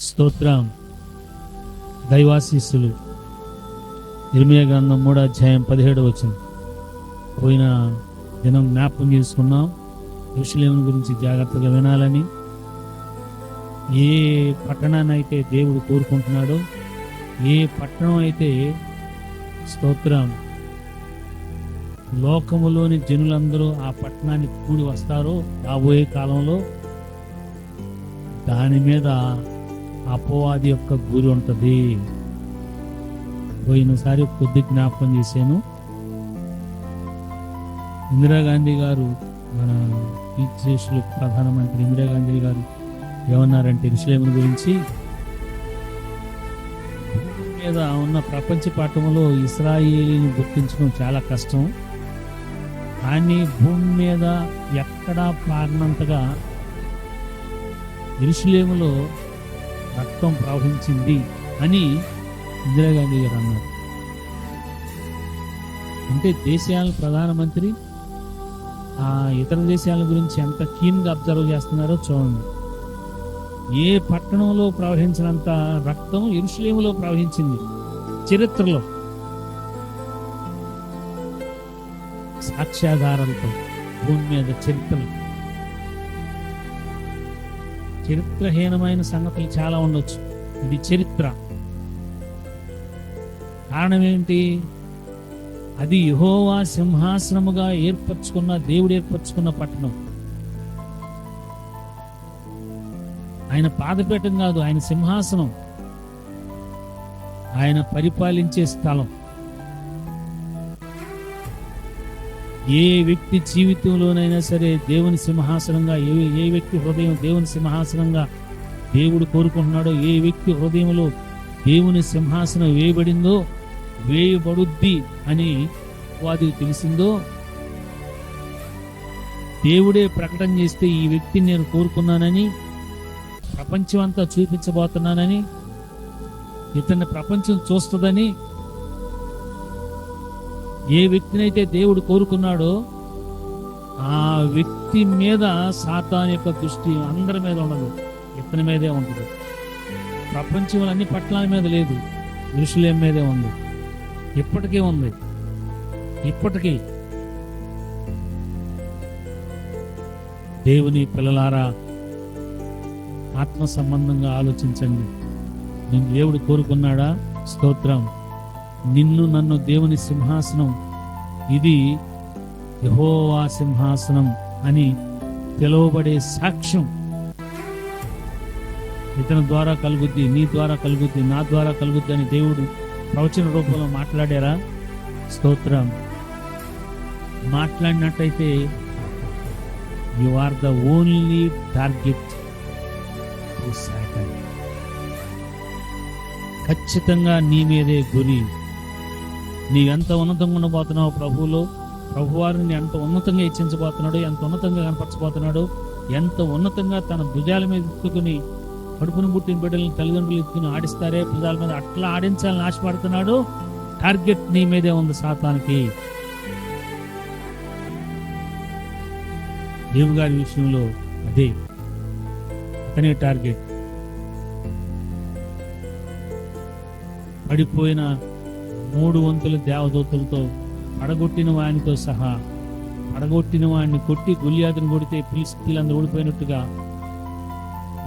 స్తోత్రం. దైవాశీస్సులు. ఇర్మియా గ్రంథం మూడో అధ్యాయం పదిహేడు వచ్చింది పోయిన దినం జ్ఞాపకం చేసుకున్నాం. ఋషులేముని గురించి జాగ్రత్తగా వినాలని. ఏ పట్టణాన్ని అయితే దేవుడు కోరుకుంటున్నాడో ఏ పట్టణం అయితే స్తోత్రం. లోకములోని జనులందరూ ఆ పట్టణానికి కూడి వస్తారో రాబోయే కాలంలో దాని మీద అపవాది యొక్క గురి ఉంటుంది. పోయినసారి కొద్ది జ్ఞాపకం చేశాను. ఇందిరాగాంధీ గారు మన దేశంలో ప్రధానమంత్రి ఇందిరాగాంధీ గారు ఏమన్నారంటే ఇస్లాం గురించి భూమి మీద ఉన్న ప్రపంచ పాఠంలో ఇస్రాయేలీని గుర్తించడం చాలా కష్టం. కానీ భూమి మీద ఎక్కడా పారినంతగా ఇరుషులేములో రక్తం ప్రవహించింది అని ఇందిరాగాంధీ గారు అన్నారు. అంటే దేశాల ప్రధానమంత్రి ఆ ఇతర దేశాల గురించి ఎంత కీన్గా అబ్జర్వ్ చేస్తున్నారో చూడండి. ఏ పట్టణంలో ప్రవహించినంత రక్తం ఇరుషులేములో ప్రవహించింది చరిత్రలో. సాక్ష్యాధారంతో భూమి మీద చరిత్రలు. చరిత్రహీనమైన సంగతులు చాలా ఉండొచ్చు. ఇది చరిత్ర. కారణం ఏంటి అది యహోవా సింహాసనముగా ఏర్పరచుకున్న దేవుడు ఏర్పరచుకున్న పట్టణం. ఆయన పాదపీఠం కాదు ఆయన సింహాసనం. ఆయన పరిపాలించే స్థలం. ఏ వ్యక్తి జీవితంలోనైనా సరే దేవుని సింహాసనంగా ఏ ఏ వ్యక్తి హృదయం దేవుని సింహాసనంగా దేవుడు కోరుకుంటున్నాడో ఏ వ్యక్తి హృదయంలో దేవుని సింహాసనం వేయబడిందో వేయబడుద్ది అని వాదికి తెలిసిందో దేవుడే ప్రకటన చేస్తే ఈ వ్యక్తిని నేను కోరుకున్నానని ప్రపంచం అంతా చూపించబోతున్నానని ఇతన్ని ప్రపంచం చూస్తుందని ఏ వ్యక్తినైతే దేవుడు కోరుకున్నాడో ఆ వ్యక్తి మీద సాతాన్ యొక్క దృష్టి అందరి మీద ఉండదు. ఇతని మీదే ఉంటుంది. ప్రపంచంలో అన్ని పట్టణాల మీద లేదు. ఋషులేం మీదే ఉంది. ఇప్పటికీ ఉంది. ఇప్పటికీ దేవుని పిల్లలారా ఆత్మ సంబంధంగా ఆలోచించండి. నేను దేవుడు కోరుకున్నాడా? స్తోత్రం. నిన్ను నన్ను దేవుని సింహాసనం. ఇది యహోవా సింహాసనం అని పిలువబడే సాక్ష్యం. ఇతని ద్వారా కలుగుద్ది నీ ద్వారా కలుగుద్ది నా ద్వారా కలుగుద్ది అని దేవుడు ప్రవచన రూపంలో మాట్లాడారా? స్తోత్రం. మాట్లాడినట్టయితే you are the only target ఖచ్చితంగా నీ మీదే గురి. నీ ఎంత ఉన్నతంగా ఉండబోతున్నావు ప్రభువులో. ప్రభువారిని ఎంత ఉన్నతంగా హెచ్చించబోతున్నాడు ఎంత ఉన్నతంగా కనపరచబోతున్నాడు ఎంత ఉన్నతంగా తన భుజాల మీద ఎత్తుకుని కడుపును పుట్టిన బిడ్డలను తల్లిదండ్రులు ఎత్తుకుని ఆడిస్తారే భుజాల మీద అట్లా ఆడించాలని ఆశపడుతున్నాడు? టార్గెట్ నీ మీదే ఉంది సాతానికి. దేవు గారి విషయంలో అదే అతనే టార్గెట్. పడిపోయిన మూడు వంతుల దేవదూతలతో అడగొట్టిన వానితో సహా అడగొట్టిన వాడిని కొట్టి గుల్యాదును కొడితే పిలిస్తీలందరూ ఓడిపోయినట్టుగా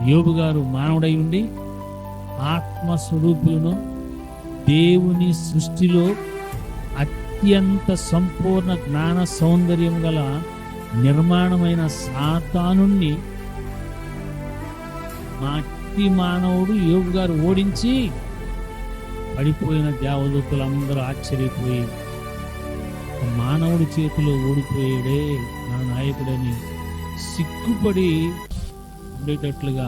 యోబు గారు మానవుడై ఉండి ఆత్మస్వరూపులను దేవుని సృష్టిలో అత్యంత సంపూర్ణ జ్ఞాన సౌందర్యం గల నిర్మాణమైన సాతానుణ్ణి మట్టి మానవుడు యోగు గారు ఓడించి పడిపోయిన దేవదూతులందరూ ఆశ్చర్యపోయి మానవుడి చేతిలో ఓడిపోయాడే నా నాయకుడని సిగ్గుపడి ఉండేటట్లుగా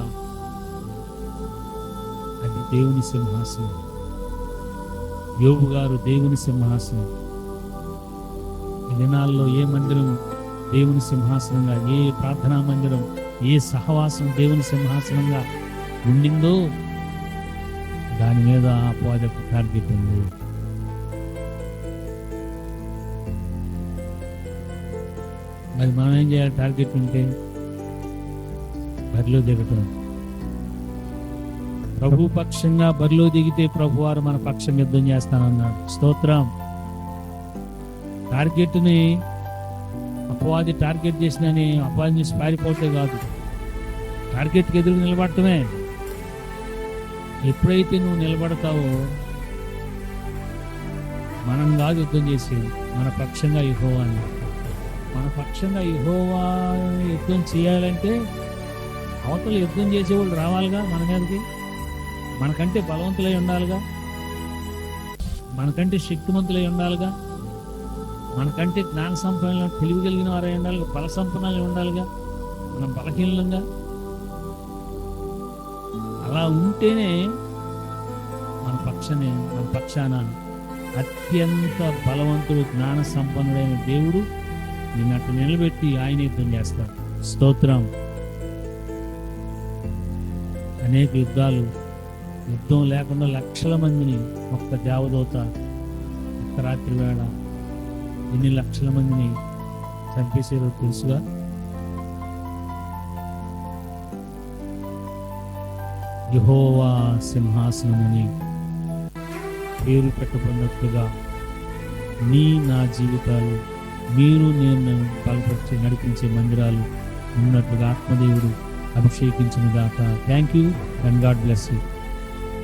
అది దేవుని సింహాసనం. యోగు గారు దేవుని సింహాసనం. ఈ దినాల్లో ఏ మందిరం దేవుని సింహాసనంగా ఏ ప్రార్థనా మందిరం ఏ సహవాసం దేవుని సింహాసనంగా ఉండిందో దాని మీద అపవాదపు టార్గెట్ ఉంది మరి మనం ఏం చేయాలి? టార్గెట్ ఉంటే బరిలో దిగటం. ప్రభు పక్షంగా బరిలో దిగితే ప్రభు వారు మన పక్షం యుద్ధం చేస్తానన్నాడు. స్తోత్రం. టార్గెట్ని అపవాది టార్గెట్ చేసినని అపవాది నుంచి పారిపోతే కాదు. టార్గెట్కి ఎదురు నిలబడటమే. ఎప్పుడైతే నువ్వు నిలబడతావో మనం కాదు యుద్ధం చేసేది. మన పక్షంగా యెహోవాని. మన పక్షంగా ఇహోవా యుద్ధం చేయాలంటే అవతల యుద్ధం చేసేవాళ్ళు రావాలిగా మన మీదకి? మనకంటే బలవంతులై ఉండాలిగా? మనకంటే శక్తివంతులై ఉండాలిగా? మనకంటే జ్ఞాన సంపన్న తెలివి కలిగిన వారై ఉండాలి బల సంపన్నాలు ఉండాలిగా? మనం బలహీనంగా అలా ఉంటేనే మన పక్షనే మన పక్షాన అత్యంత బలవంతుడు జ్ఞాన సంపన్నుడైన దేవుడు నిన్నట్టు నిలబెట్టి ఆయన యుద్ధం చేస్తాడు. స్తోత్రం. అనేక యుద్ధాలు యుద్ధం లేకుండా లక్షల మందిని ఒక్క దేవదూత ఒక్క రాత్రి వేళ ఎన్ని లక్షల మందిని చంపేసారో తెలుసుగా. యహోవా సింహాసనముని పేరు పెట్టబడినట్లుగా నీ నా జీవితాలు మీరు నేను బలపరిచి నడిపించే మందిరాలు ఉన్నట్లుగా ఆత్మదేవుడు అభిషేకించిన దాకా thank you and God bless you